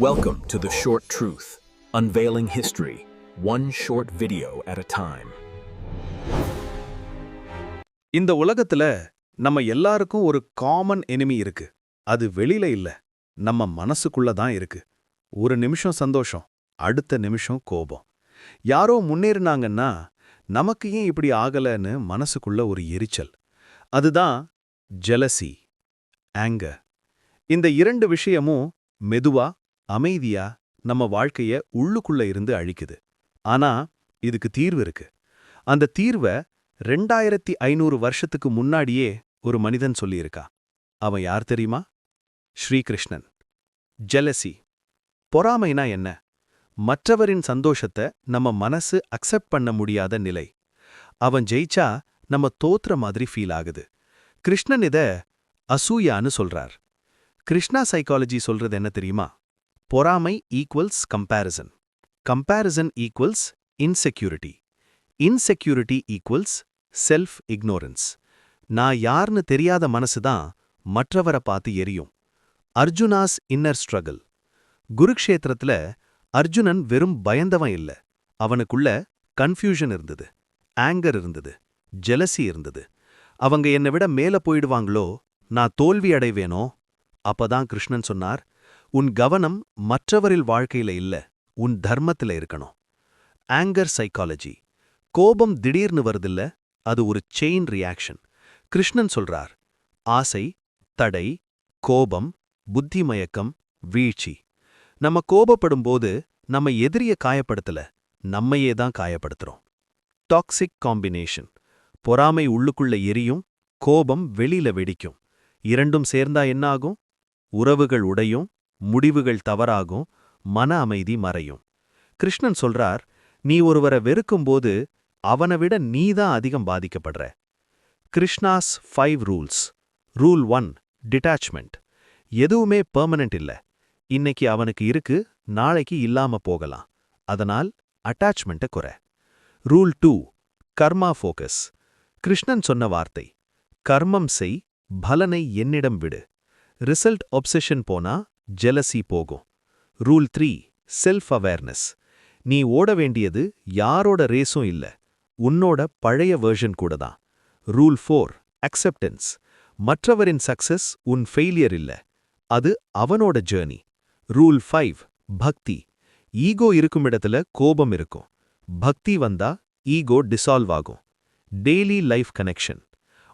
Welcome to The Short Truth, unveiling history, one short video at a time. இந்த உலகத்துல நம்ம எல்லாருக்கும் ஒரு காமன் எனிமி இருக்கு. அது வெளியில இல்ல நம்ம மனசுக்குள்ள தான் இருக்கு. ஒரு நிமிஷம் சந்தோஷம் அடுத்த நிமிஷம் கோபம். யாரோ முன்னேறினாங்கன்னா நமக்கு ஏன் இப்படி ஆகலன்னு மனசுக்குள்ள ஒரு எரிச்சல். அதுதான் ஜெலசி ஆங்க இந்த இரண்டு விஷயமும் மெதுவா அமைதியா நம்ம வாழ்க்கைய உள்ளுக்குள்ள இருந்து அழிக்குது. ஆனா இதுக்கு தீர்வு இருக்கு. அந்த தீர்வை ரெண்டாயிரத்தி ஐநூறு வருஷத்துக்கு முன்னாடியே ஒரு மனிதன் சொல்லியிருக்கா. அவன் யார் தெரியுமா? ஸ்ரீகிருஷ்ணன். ஜெலசி பொறாமைனா என்ன? மற்றவரின் சந்தோஷத்தை நம்ம மனசு அக்செப்ட் பண்ண முடியாத நிலை. அவன் ஜெயிச்சா நம்ம தோத்துற மாதிரி ஃபீல் ஆகுது. கிருஷ்ணன் இத அசூயான்னு சொல்றார். கிருஷ்ணா சைக்காலஜி சொல்றது என்ன தெரியுமா? பொறாமை equals comparison comparison equals insecurity insecurity equals self ignorance நான் யார்னு தெரியாத மனசு தான் மற்றவரை பார்த்து எரியும். அர்ஜுனாஸ் இன்னர் ஸ்ட்ரகிள் குருக்ஷேத்திரத்துல அர்ஜுனன் வெறும் பயந்தவன் இல்ல. அவனுக்குள்ள கன்ஃபியூஷன் இருந்தது. ஆங்கர் இருந்தது. ஜெலசி இருந்தது. அவங்க என்னை விட மேல போயிடுவாங்களோ? நான் தோல்வி அடைவேனோ அப்பதான் கிருஷ்ணன் சொன்னார் உன் கவனம் மற்றவரில் வாழ்க்கையில இல்ல உன் தர்மத்துல இருக்கணும். ஆங்கர் சைக்காலஜி கோபம் திடீர்னு வருதில்ல அது ஒரு செயின் ரியாக்ஷன் கிருஷ்ணன் சொல்றார் ஆசை தடை கோபம் புத்தி மயக்கம் வீழ்ச்சி. நம்ம கோபப்படும் போது நம்ம எதிரிய காயப்படுத்தல நம்மையே தான் காயப்படுத்துறோம். டாக்ஸிக் காம்பினேஷன் பொறாமை உள்ளுக்குள்ள எரியும் கோபம் வெளியில வெடிக்கும். இரண்டும் சேர்ந்தா என்ன ஆகும்? உறவுகள் உடையும் முடிவுகள் தவறாகும் மன அமைதி மறையும். கிருஷ்ணன் சொல்றார் நீ ஒருவரை வெறுக்கும்போது அவனை விட நீதான் அதிகம் பாதிக்கப்படுற. Krishna's five rules rule one detachment எதுவுமே பெர்மனன்ட் இல்ல. இன்னைக்கு அவனுக்கு இருக்கு நாளைக்கு இல்லாம போகலாம். அதனால் அட்டாச்மெண்ட்டை குறை. Rule two karma focus Krishnan சொன்ன வார்த்தை கர்மம் செய் பலனை என்னிடம் விடு. ரிசல்ட் ஒப்செஷன் போனா ஜெலசி போகும். ரூல் த்ரீ செல்ஃப் அவேர்னஸ் நீ ஓட வேண்டியது யாரோட ரேஸும் இல்ல. உன்னோட பழைய வெர்ஷன் கூட தான் ரூல் ஃபோர் அக்செப்டன்ஸ் மற்றவரின் சக்சஸ் உன் ஃபெயிலியர் இல்ல. அது அவனோட journey rule five bhakti. Ego இருக்கும் இடத்துல கோபம் இருக்கும். பக்தி வந்தா ஈகோ டிசால்வ் ஆகும். Daily life connection.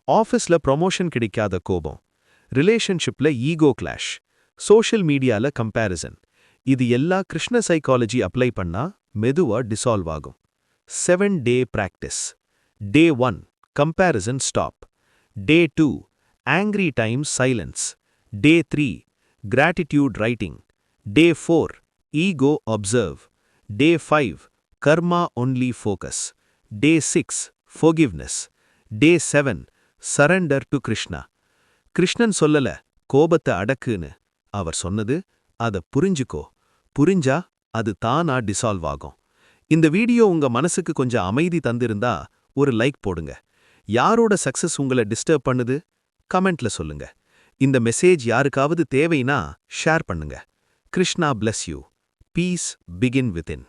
ஆஃபீஸ்ல ப்ரொமோஷன் கிடைக்காத கோபம். ரிலேஷன்ஷிப்ல ஈகோ கிளாஷ் சோஷியல் மீடியால கம்பேரிசன். இது எல்லா கிருஷ்ண சைக்காலஜி அப்ளை பண்ணா மெதுவா டிசால்வ் ஆகும். Seven day practice day one comparison stop day two angry time silence day three gratitude writing day four ego observe day five karma only focus day six forgiveness day seven surrender to Krishna Krishnan சொல்லல கோபத்தை அடக்குன்னு. அவர் சொன்னது அத புரிஞ்சுக்கோ. புரிஞ்சா அது தானா dissolve ஆகும். இந்த வீடியோ உங்க மனசுக்கு கொஞ்சம் அமைதி தந்திருந்தா ஒரு லைக் போடுங்க. யாரோட சக்சஸ் உங்களை டிஸ்டர்ப் பண்ணுது? கமெண்ட்ல சொல்லுங்க. இந்த மெசேஜ் யாருக்காவது தேவைனா ஷேர் பண்ணுங்க. Krishna plus you peace begin within